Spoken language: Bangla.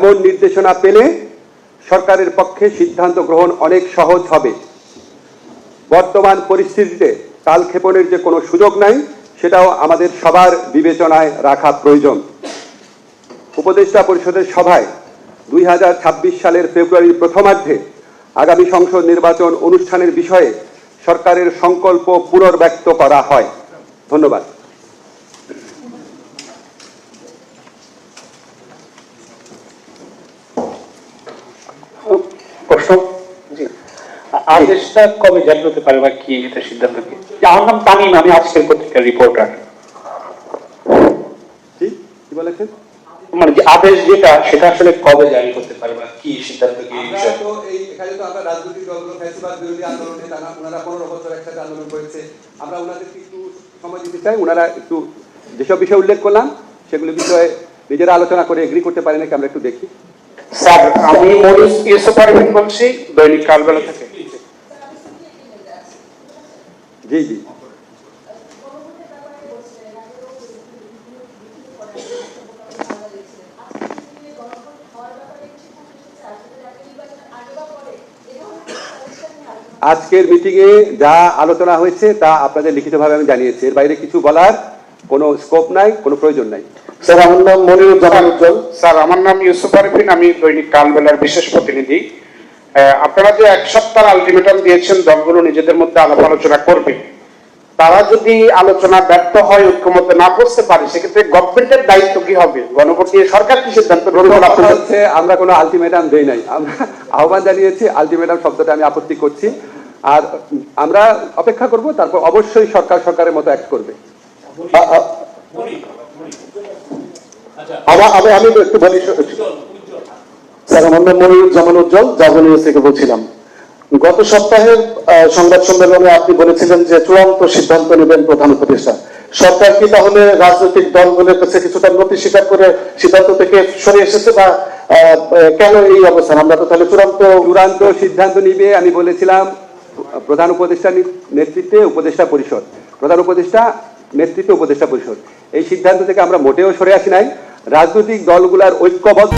এমন নির্দেশনা পেলে সরকারের পক্ষে সিদ্ধান্ত গ্রহণ অনেক সহজ হবে। বর্তমান পরিস্থিতিতে কালক্ষেপণের যে কোনো সুযোগ নাই, সেটাও আমাদের সবার বিবেচনায় রাখা প্রয়োজন। উপদেষ্টা পরিষদের সভায় দুই হাজার ছাব্বিশ সালের ফেব্রুয়ারির প্রথমার্ধে আগামী সংসদ নির্বাচন অনুষ্ঠানের বিষয়ে সরকারের সংকল্প পুনর্ব্যক্ত করা হয়। ধন্যবাদ। প্রশ্ন? আদেশটা কবে জারি হতে পারে বা কি এটা সিদ্ধান্ত কি? আমার নাম তামিম আমি আজকের পত্রিকার রিপোর্টার কি বলেছেন? মানে যে আদেশ যেটা সেটা আসলে কবে জারি করতে পারে বা কি সিদ্ধান্ত কি আমরা তো এই এখানে তো আমরা রাজনৈতিক দলগুলো ফ্যাসিবাদ বিরোধী আন্দোলনে তারা ওনারা পনেরো বছর একসাথে আন্দোলন করেছে। আমরা ওনাদেরকে একটু সময় দিতে চাই? ওনারা একটু যেসব বিষয় উল্লেখ করলাম সেগুলো বিষয়ে নিজেরা আলোচনা করে এগ্রি করতে পারে নাকি আমরা একটু দেখি। স্যার আমি মরিস ইউসুফ আরবিন বলছি দৈনিক কালবেলা থেকে। জি জি। আজকের মিটিংয়ে যা আলোচনা হয়েছে তা আপনাদের লিখিতভাবে আমি জানিয়েছি। এর বাইরে কিছু বলার কোনো স্কোপ নাই কোনো প্রয়োজন নাই। স্যার আমার নাম মনিরুজ্জামান উজ্জ্বল। স্যার আমার নাম ইউসুফ আরবিন আমি দৈনিক কালবেলার বিশেষ প্রতিনিধি। আপনারা যে এক সপ্তাহ আলটিমেটাম দিয়েছেন দলগুলো নিজেদের মধ্যে আলাপ আলোচনা করবে। তারা যদি আলোচনা ব্যর্থ হয় ঐক্যমত না করতে পারে সেক্ষেত্রে গভর্নমেন্টের দায়িত্ব কি হবে? গণভোট নিয়ে সরকার কি সিদ্ধান্ত হচ্ছে আমরা কোনো আলটিমেটাম দেই নাই। আমরা আহ্বান জানিয়েছি আলটিমেটাম শব্দটা আমি আপত্তি করছি। আর আমরা অপেক্ষা করব তারপর অবশ্যই সরকার সরকারের মতো অ্যাক্ট করবে। আমি একটু বলি স্যার, আমার নাম মনিরুজ্জামান উজ্জ্বল থেকে বলছিলাম গত সপ্তাহের সংবাদ সম্মেলনে আপনি বলেছিলেন যে চূড়ান্ত সিদ্ধান্ত নেবেন প্রধান উপদেষ্টা। সরকার কি তাহলে রাজনৈতিক দলগুলোর কাছে কিছুটা নথি স্বীকার করে সিদ্ধান্ত থেকে সরে এসেছে বা কেন এই অবস্থান? আমরা তো তাহলে চূড়ান্ত চূড়ান্ত সিদ্ধান্ত নিবে, আমি বলেছিলাম, প্রধান উপদেষ্টা নেতৃত্বে উপদেষ্টা পরিষদ। প্রধান উপদেষ্টা নেতৃত্বে উপদেষ্টা পরিষদ। এই সিদ্ধান্ত থেকে আমরা মোটেও সরে আসি নাই। রাজনৈতিক দলগুলার ঐক্যবদ্ধ